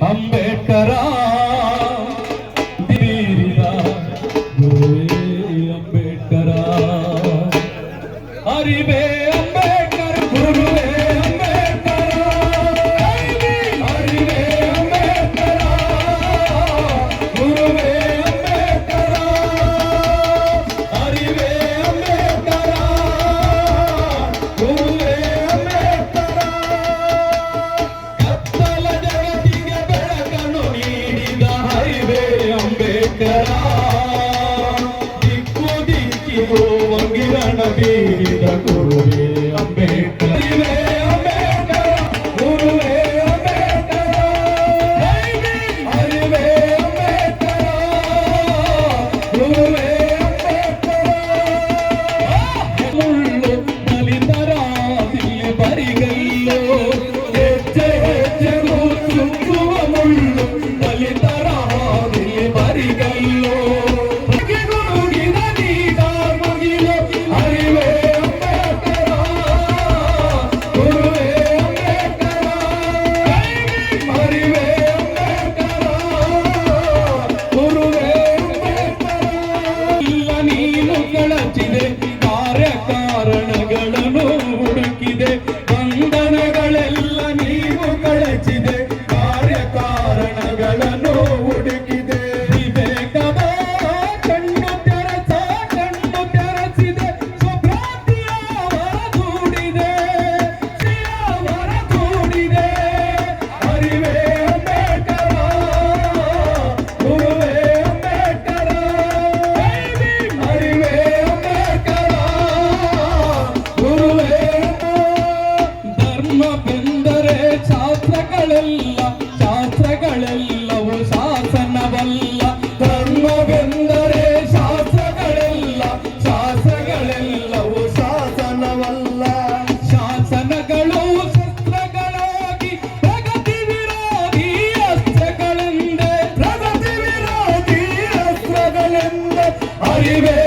అంబేద్కరా దిక్కు దిక్కిలో వంగిరణ పీడిత కోరే అంబే ನೀನು ಕಳಚಿದೆ ಕಾರ್ಯ ಕಾರಣಗಳನ್ನು ಹುಡುಕಿದೆ. ಶಾಸ್ತ್ರವಲ್ಲ ಶಾಸ್ತ್ರಗಳೆಲ್ಲವೂ ಶಾಸನವಲ್ಲ. ಧರ್ಮವೆಂದರೆ ಶಾಸ್ತ್ರಗಳೆಲ್ಲ ಶಾಸ್ತ್ರಗಳೆಲ್ಲವೂ ಶಾಸನವಲ್ಲ. ಶಾಸನಗಳು ಶಸ್ತ್ರಗಳಾಗಿ ಪ್ರಗತಿ ವಿರೋಧಿ ಅಸ್ತ್ರಗಳೆಂದೆ. ಪ್ರಗತಿ ವಿರೋಧಿ ಅಸ್ತ್ರಗಳೆಂದೆ. ಅರಿವೆ